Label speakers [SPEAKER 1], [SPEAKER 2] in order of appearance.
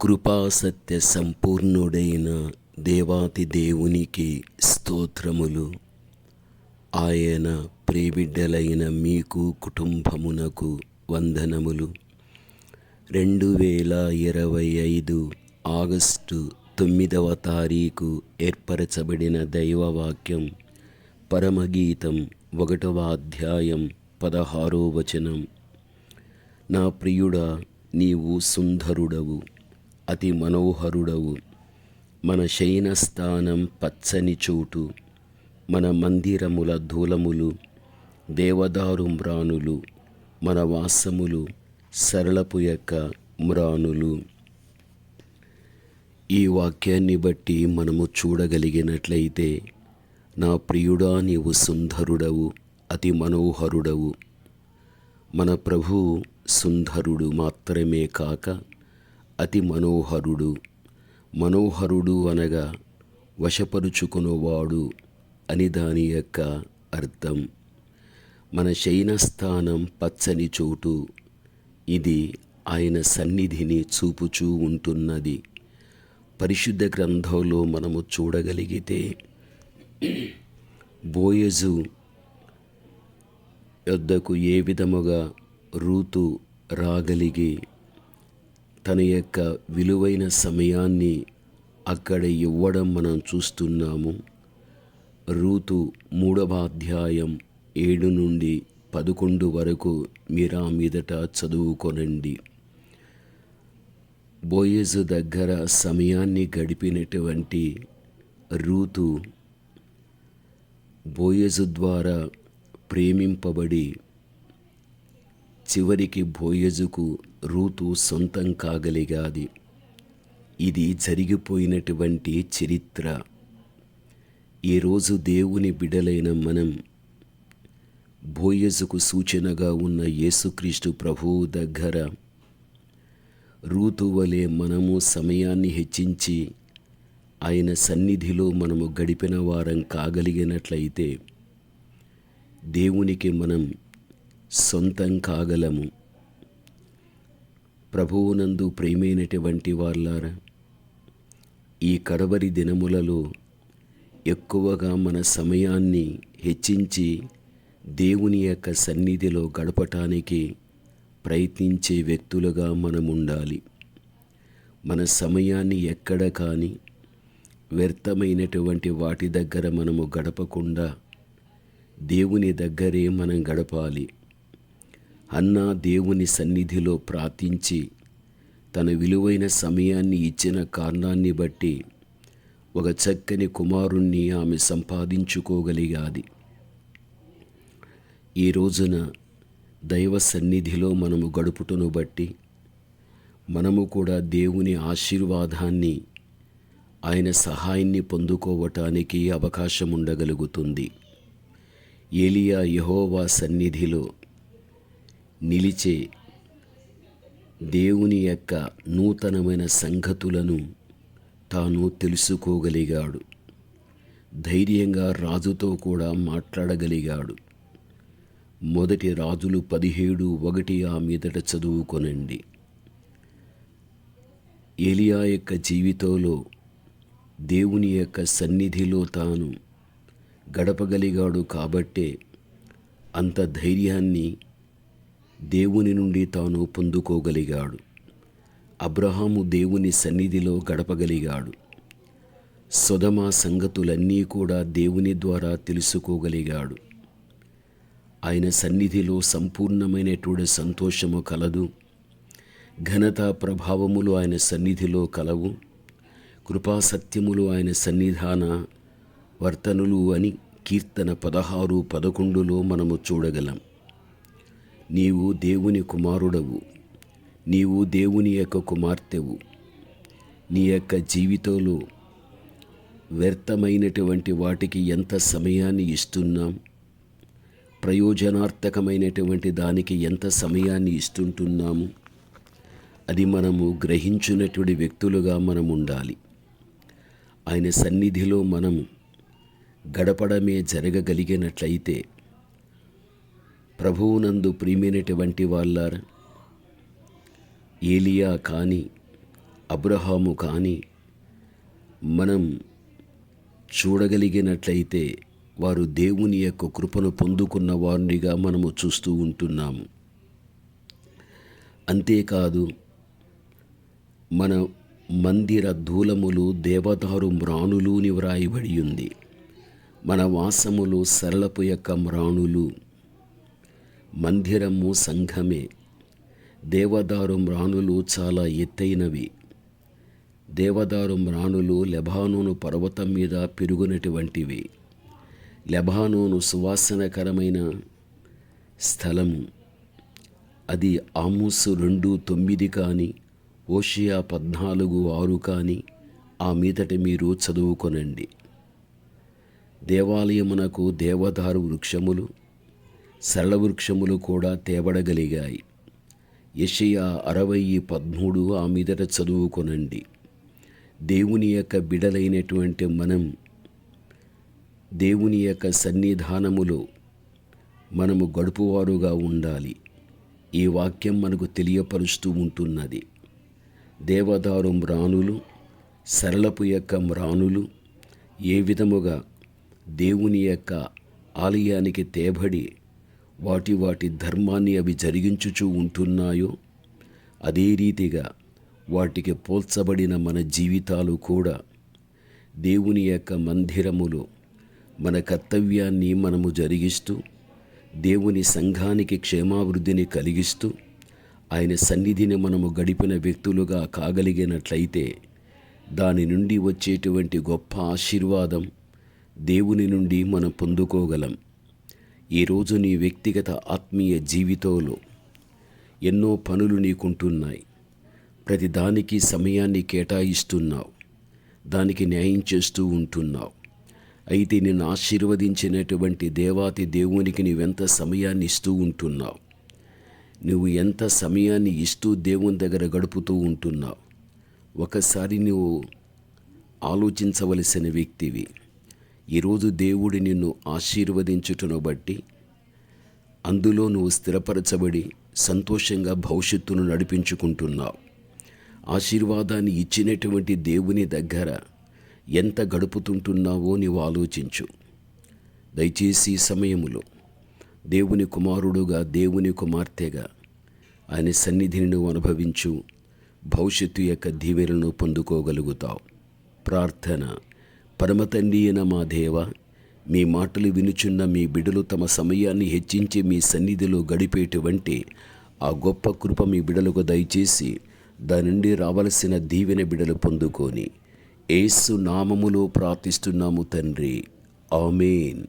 [SPEAKER 1] కృపాసత్య సంపూర్ణుడైన దేవాతి దేవునికి స్తోత్రములు. ఆయన ప్రేబిడ్డలైన మీకు కుటుంబమునకు వందనములు. రెండు వేల ఇరవై ఐదు ఆగస్టు తొమ్మిదవ తారీఖు ఏర్పరచబడిన దైవవాక్యం పరమగీతం ఒకటవ అధ్యాయం పదహారో వచనం. నా ప్రియుడా నీవు సుందరుడవు. అతి మనోహరుడవు. మన శయనస్థానం పచ్చని చోటు. మన మందిరముల ధూలములు దేవదారు మ్రానులు. మన వాసములు సరళపు యొక్క మ్రానులు. ఈ వాక్యాన్ని బట్టి మనము చూడగలిగినట్లయితే నా ప్రియుడా నీవు సుందరుడవు అతి మనోహరుడవు. మన ప్రభు సుందరుడు మాత్రమే కాక అతి మనోహరుడు. మనోహరుడు అనగా వశపరుచుకునేవాడు అని దాని యొక్క అర్థం. మన శయనస్థానం పచ్చని చోటు. ఇది ఆయన సన్నిధిని చూపుచూ ఉంటున్నది. పరిశుద్ధ గ్రంథంలో మనము చూడగలిగితే బోయజు యొద్దకు ఏ విధముగా రూతు రాగలిగి తన యొక్క విలువైన సమయాన్ని అక్కడ ఇవ్వడం మనం చూస్తున్నాము. రూతు మూడవ అధ్యాయం ఏడు నుండి పదకొండు వరకు మీరా మీదట చదువుకొనండి. బోయజు దగ్గర సమయాన్ని గడిపినటువంటి రూతు బోయజు ద్వారా ప్రేమింపబడి చివరికి బోయజుకు రూతు సొంతం కాగలిగాది. ఇది జరిగిపోయినటువంటి చరిత్ర. ఈరోజు దేవుని బిడలైన మనం బోయజుకు సూచనగా ఉన్న యేసుక్రీస్తు ప్రభువు దగ్గర రూతు వలె మనము సమయాన్ని హెచ్చించి ఆయన సన్నిధిలో మనము గడిపిన వారం కాగలిగినట్లయితే దేవునికి మనం సొంతం కాగలము ప్రభువునందు ప్రేమైనటువంటి వాళ్ళారా ఈ కడవరి దినములలో ఎక్కువగా మన సమయాన్ని హెచ్చించి దేవుని యొక్క సన్నిధిలో గడపటానికి ప్రయత్నించే వ్యక్తులుగా మనం ఉండాలి మన సమయాన్ని ఎక్కడ కానీ వ్యర్థమైనటువంటి వాటి దగ్గర మనము గడపకుండా దేవుని దగ్గరే మనం గడపాలి. అన్న దేవుని సన్నిధిలో ప్రార్థించి తన విలువైన సమయాన్ని ఇచ్చిన కారణాన్ని బట్టి ఒక చక్కని కుమారుణ్ణి ఆమె సంపాదించుకోగలిగాది. ఈ రోజున దైవ సన్నిధిలో మనము గడుపుటను బట్టి మనము కూడా దేవుని ఆశీర్వాదాన్ని ఆయన సహాయాన్ని పొందుకోవటానికి అవకాశం ఉండగలుగుతుంది. ఏలియా యహోవా సన్నిధిలో నిలిచే దేవుని యొక్క నూతనమైన సంగతులను తాను తెలుసుకోగలిగాడు. ధైర్యంగా రాజుతో కూడా మాట్లాడగలిగాడు. మొదటి రాజులు పదిహేడు ఒకటి ఆ మీదట చదువుకొనండి. ఏలియా యొక్క జీవితంలో దేవుని యొక్క సన్నిధిలో తాను గడపగలిగాడు కాబట్టే అంత ధైర్యాన్ని దేవుని నుండి తాను పొందుకోగలిగాడు. అబ్రహాము దేవుని సన్నిధిలో గడపగలిగాడు. సుధమ సంగతులన్నీ కూడా దేవుని ద్వారా తెలుసుకోగలిగాడు. ఆయన సన్నిధిలో సంపూర్ణమైనటువంటి సంతోషము కలదు. ఘనత ప్రభావములు ఆయన సన్నిధిలో కలవు. కృపాసత్యములు ఆయన సన్నిధాన వర్తనులు అని కీర్తన పదహారు పదకొండులో మనము చూడగలం. నీవు దేవుని కుమారుడవు. నీవు దేవుని యొక్క కుమార్తెవు. నీ యొక్క జీవితంలో వ్యర్థమైనటువంటి వాటికి ఎంత సమయాన్ని ఇస్తున్నాం? ప్రయోజనార్థకమైనటువంటి దానికి ఎంత సమయాన్ని ఇస్తుంటున్నాము? అది మనము గ్రహించినటువంటి వ్యక్తులుగా మనం ఉండాలి. ఆయన సన్నిధిలో మనము గడపడమే జరగగలిగినట్లయితే ప్రభువునందు ప్రియమైనటువంటి వాళ్ళారా ఏలియా కానీ అబ్రహాము కానీ మనం చూడగలిగినట్లయితే వారు దేవుని యొక్క కృపను పొందుకున్న వారినిగా మనము చూస్తూ ఉంటున్నాము. అంతేకాదు మన మందిర ధూలములు దేవదారు మ్రాణులుని వ్రాయబడి ఉంది. మన వాసములు సరళపు యొక్క మ్రాణులు మందిరము సంఘమే. దేవదారు మ్రాణులు చాలా ఎత్తైనవి. దేవదారు మ్రాణులు లెబానోను పర్వతం మీద పెరుగునటువంటివి. లెబానోను సువాసనకరమైన స్థలము. అది ఆమూసు రెండు తొమ్మిది కానీ ఓషియా పద్నాలుగు ఆరు కానీ ఆ మీదట మీరు చదువుకొనండి. దేవాలయమునకు దేవదారు వృక్షములు సరళ వృక్షములు కూడా తేబడగలిగాయి. యషయా అరవై పదమూడు ఆ మీదట చదువుకొనండి. దేవుని యొక్క బిడలైనటువంటి మనం దేవుని యొక్క సన్నిధానములో మనము గడుపువారుగా ఉండాలి. ఈ వాక్యం మనకు తెలియపరుస్తూ ఉంటున్నది. దేవదారు మ్రాణులు సరళపు యొక్క మ్రాణులు ఏ విధముగా దేవుని యొక్క ఆలయానికి తేబడి వాటి వాటి ధర్మాన్ని అవి జరిగించుచూ ఉంటున్నాయో? అదే రీతిగా వాటికి పోల్చబడిన మన జీవితాలు కూడా దేవుని యొక్క మందిరములో మన కర్తవ్యాన్ని మనము జరిగిస్తూ దేవుని సంఘానికి క్షేమాభివృద్ధిని కలిగిస్తూ ఆయన సన్నిధిని మనము గడిపిన వ్యక్తులుగా కాగలిగినట్లయితే దాని నుండి వచ్చేటువంటి గొప్ప ఆశీర్వాదం దేవుని నుండి మనం పొందుకోగలం. ఈరోజు నీ వ్యక్తిగత ఆత్మీయ జీవితంలో ఎన్నో పనులు నీకుంటున్నాయి. ప్రతి దానికి సమయాన్ని కేటాయిస్తున్నావు. దానికి న్యాయం చేస్తూ ఉంటున్నావు. అయితే నిన్ను ఆశీర్వదించినటువంటి దేవాతి దేవునికి నీవెంత సమయాన్ని ఇస్తూ ఉంటున్నావు? నువ్వు ఎంత సమయాన్ని ఇస్తూ దేవుని దగ్గర గడుపుతూ ఉంటున్నావు? ఒకసారి నువ్వు ఆలోచించవలసిన వ్యక్తివి. ఈరోజు దేవుడి నిన్ను ఆశీర్వదించుటను బట్టి అందులో నువ్వు స్థిరపరచబడి సంతోషంగా భవిష్యత్తును నడిపించుకుంటున్నావు. ఆశీర్వాదాన్ని ఇచ్చినటువంటి దేవుని దగ్గర ఎంత గడుపుతుంటున్నావో నీవు ఆలోచించు. దయచేసి సమయములో దేవుని కుమారుడుగా దేవుని కుమార్తెగా ఆయన సన్నిధిని నువ్వు అనుభవించు. భవిష్యత్తు యొక్క దీవెలను పొందుకోగలుగుతావు. ప్రార్థన. పరమతండి అయిన మా దేవ మీ మాటలు వినుచున్న మీ బిడలు తమ సమయాన్ని హెచ్చించి మీ సన్నిధిలో గడిపేటువంటి ఆ గొప్ప కృప మీ బిడలకు దయచేసి దాని నుండి రావలసిన దీవెన బిడలు పొందుకొని ఏసు నామములో ప్రార్థిస్తున్నాము తండ్రి. ఆమెన్.